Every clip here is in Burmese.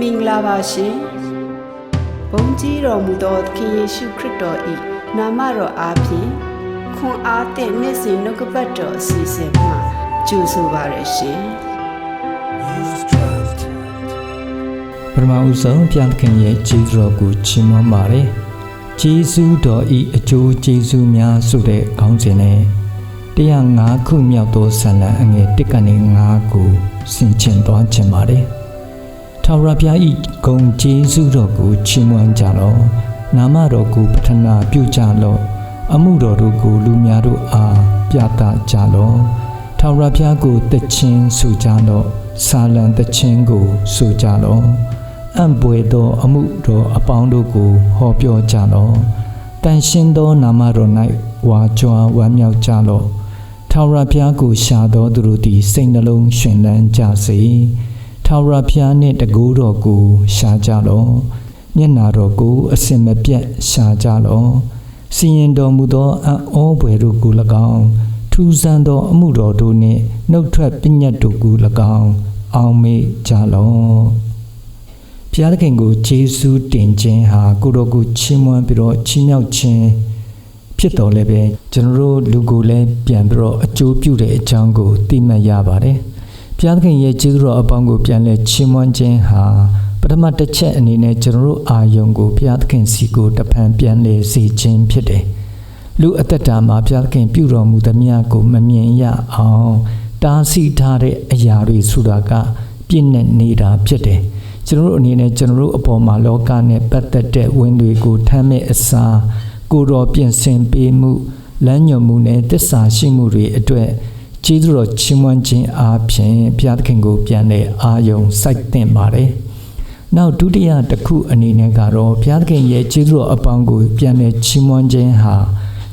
မင်္ဂလာပါရှင်ဘုန်းကြီးတော်မူသောသခင်ယေရှုခရစ်တော်၏နာမတော်အားဖြင့်ခွန်အားသည့်နေ့စဉ်နှုတ်ကပတ်တော်အစီအစဉ်မှာကြိုဆိုပါရရှင်ပထမဦးဆုံးဘုရားသခင်ရဲ့ကျေးဇူးတော်ကိုချီးမွမ်းပါတယ်။ကျေးဇူးတော်ဤအကျိုးကျေးဇူးများဆိုတဲ့ခေါင်းစဉ်နဲ့105ခုမြောက်သောဇာလံအငယ်1ကနေ5ကိုဆင်ခြင်သွားခြင်းပါတယ်။ ထာဝရဘုရားဤဂုံကျေးဇူးတော်ကိုချီးမွမ်းကြလော့။နာမတော်ကိုပထနာပြုကြလော့။အမှုတော်တို့ကိုလူများတို့အားပြသကြလော့။ထာဝရဘုရားကိုတခြင်းဆိုကြလော့။ဆာလံတခြင်းကိုဆိုကြလော့။အံ့ပွေသောအမှုတော်အပေါင်းတို့ကိုဟောပြောကြလော့။တန်ရှင်းသောနာမတော်၌ဝါကြွားဝမ်းမြောက်ကြလော့။ထာဝရဘုရားကိုရှာသောသူတို့သည်စိတ်နှလုံးရှင်လန်းကြစေ။ ထာဝရဘုရားနှင့်တကူတော်ကိုရှာကြလော့။မျက်နာတော်ကိုအစင်မပြတ်ရှာကြလော့။စီရင်တော်မူသောအံ့ဩပွေတို့ကို၎င်းထူးဆန်းသောအမှုတော်တို့နှင့်နှုတ်ထွက်ပညတ်တို့ကို၎င်းအောင်းမေ့ကြလော့။ဘုရားသခင်ကိုယေရှုတင်ခြင်းဟာကိုတော်ကိုချီးမွမ်းပြီးတော့ချီးမြှောက်ခြင်းဖြစ်တော်လည်းပဲကျွန်တော်တို့လူကိုလည်းပြန်ပြီးတော့အကျိုးပြုတဲ့အကြောင်းကိုသိမှတ်ရပါတယ်။ ဘုရားသခင်ရဲ့ကျေးဇူးတော်အပေါင်းကိုပြန်လဲချီးမွမ်းခြင်းဟာပထမတစ်ချက်အနေနဲ့ကျွန်တော်တို့အာယုံကိုဘုရားသခင်စီကိုတဖန်ပြန်လဲစေခြင်းဖြစ်တယ်။လူအသက်တာမှာဘုရားသခင်ပြုတော်မူသမျှကိုမမြင်ရအောင်တားဆီးထားတဲ့အရာတွေဆိုတာကပြည့်နေနေတာဖြစ်တယ်။ကျွန်တော်တို့အနေနဲ့ကျွန်တော်တို့အပေါ်မှာလောကနဲ့ပတ်သက်တဲ့ဝင်းတွေကိုထမ်းမဲ့အစားကိုယ်တော်ပြင်ဆင်ပေးမှုလမ်းညွှန်မှုနဲ့တစ္ဆာရှိမှုတွေအတွက် ကျေးဇူးတော်ချီးမွမ်းခြင်းအားဖြင့်ဘုရားသခင်ကိုပြန်လဲအာယုံစိုက်တင်ပါတယ်။နောက်ဒုတိယတစ်ခုအနေနဲ့ကတော့ဘုရားသခင်ရဲ့ကျေးဇူးတော်အပေါင်းကိုပြန်လဲချီးမွမ်းခြင်းဟာ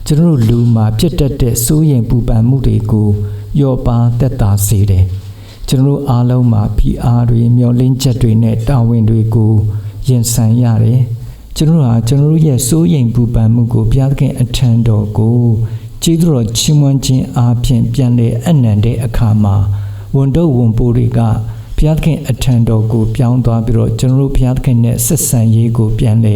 ကျွန်တော်တို့လူမှာဖြစ်တတ်တဲ့စိုးရိမ်ပူပန်မှုတွေကိုယောပါတက်တာစေတယ်။ကျွန်တော်တို့အားလုံးမှာ PR တွေမျောလင်းချက်တွေနဲ့တာဝန်တွေကိုရင်ဆိုင်ရတယ်။ကျွန်တော်တို့ဟာကျွန်တော်တို့ရဲ့စိုးရိမ်ပူပန်မှုကိုဘုရားသခင်အထံတော်ကို ကျေးဇူးတော်ချီးမွမ်းခြင်းအားဖြင့်ပြန်လဲအနံတဲ့အခါမှာဝန်တော့ဝန်ပိုးတွေကဘုရားသခင်အထံတော်ကိုပြောင်းသွားပြီးတော့ကျွန်တော်တို့ဘုရားသခင်နဲ့ဆက်ဆံရေးကိုပြန်လဲ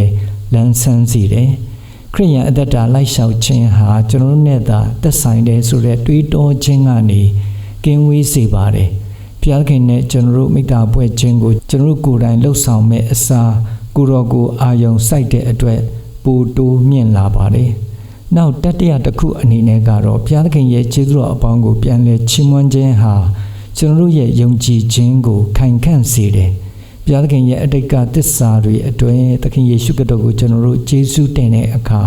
လန်းဆန်းစေတယ်။ခရိယန်အသက်တာလိုက်လျှောက်ခြင်းဟာကျွန်တော်တို့နဲ့သာသက်ဆိုင်တယ်ဆိုတဲ့တွေးတောခြင်းကနေကင်းဝေးစေပါတယ်။ဘုရားခင်နဲ့ကျွန်တော်တို့မိတ္တာပွဲခြင်းကိုကျွန်တော်တို့ကိုယ်တိုင်လှုပ်ဆောင်မဲ့အစားကိုယ်တော်ကိုအာယုံစိုက်တဲ့အတွက်ပိုတိုးမြင့်လာပါတယ်။ နောက်တတိယတစ်ခုအနေနဲ့ကတော့ဘုရားခင်ရဲ့ကျေးဇူးတော်အပေါင်းကိုပြန်လဲချီးမွမ်းခြင်းဟာကျွန်တော်တို့ရဲ့ယုံကြည်ခြင်းကိုခိုင်ခန့်စေတယ်။ဘုရားသခင်ရဲ့အတိတ်ကသစ္စာတွေအတွင်းသခင်ယေရှုခရစ်တော်ကိုကျွန်တော်တို့ယေရှုတင်တဲ့အခါ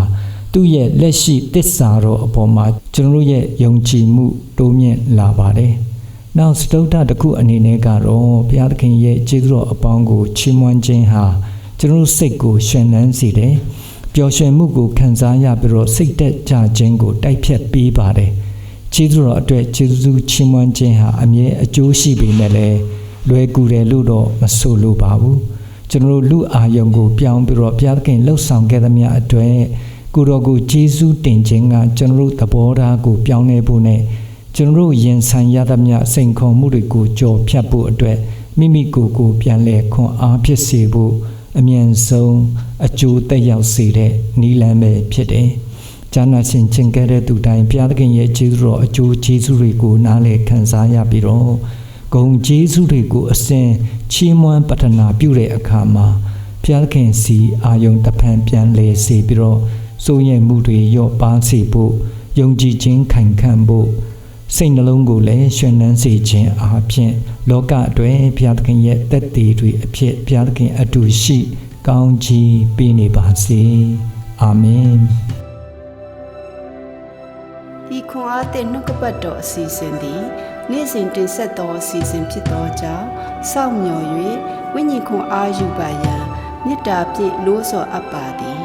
သူ့ရဲ့လက်ရှိသစ္စာတော်အပေါ်မှာကျွန်တော်တို့ရဲ့ယုံကြည်မှုတိုးမြင့်လာပါတယ်။နောက်စတုဒ္ဓတစ်ခုအနေနဲ့ကတော့ဘုရားသခင်ရဲ့ကျေးဇူးတော်အပေါင်းကိုချီးမွမ်းခြင်းဟာကျွန်တော်တို့စိတ်ကိုရှင်လန်းစေတယ်။ ပျော်ရွှင်မှုကိုခံစားရပြီးတော့စိတ်သက်ကြခြင်းကိုတိုက်ဖြတ်ပေးပါတယ်။ကျေးဇူးတော်အတွက်ကျေးဇူးချီးမွမ်းခြင်းဟာအမြဲအကျိုးရှိပေမဲ့လည်းလွယ်ကူတယ်လို့တော့မဆိုလိုပါဘူးကျွန်တော်တို့လူအာယုံကိုပြောင်းပြီးတော့ဘုရားသခင်လှုပ်ဆောင်ခဲ့သမျှအတွက်ကိုယ်တော်ကိုကျေးဇူးတင်ခြင်းကကျွန်တော်တို့သဘောထားကိုပြောင်းလဲဖို့နဲ့ကျွန်တော်တို့ရင်ဆိုင်ရသမျှစိန်ခေါ်မှုတွေကိုကြော်ဖြတ်ဖို့အတွက်မိမိကိုယ်ကိုပြန်လဲခွန်အားဖြစ်စေဖို့ အမြန်ဆုံးအကျိုးသက်ရောက်စေတဲ့နီလန်းပဲဖြစ်တယ်။ဂျာနာရှင်ကျင်ခဲ့တဲ့သူတိုင်းဘုရားသခင်ရဲ့ကျေးဇူးတော်အကျိုးကျေးဇူးတွေကိုနားလည်ခံစားရပြီးတော့ဂုံကျေးဇူးတွေကိုအစဉ်ချီးမွမ်းပတ္ထနာပြုတဲ့အခါမှာဘုရားသခင်စီအာယုံတဖန်ပြန်လဲစေပြီးတော့စိုးရိမ်မှုတွေရော့ပါစေဖို့ယုံကြည်ခြင်းခိုင်ခံ့ဖို့ စိတ်နှလုံးကိုလည်းရှင်နှန်းစေခြင်းအားဖြင့်လောကအတွက်ဘုရားသခင်ရဲ့တက်တည်တွေအဖြစ်ဘုရားသခင်အတူရှိ ကောင်းချီးပေးနေပါစေအာမင်ဤခွန်အားသည့်နှုတ်ကပတ်တော်အစီအစဉ်သည်နေ့စဉ်တင်ဆက်သောအစီအစဉ်ဖြစ်သောကြောင့်စောင့်မျှော်၍ဝိညာဉ်ခွန်အားယူပါရန်မေတ္တာဖြင့်လို့ဆော်အပ်ပါသည်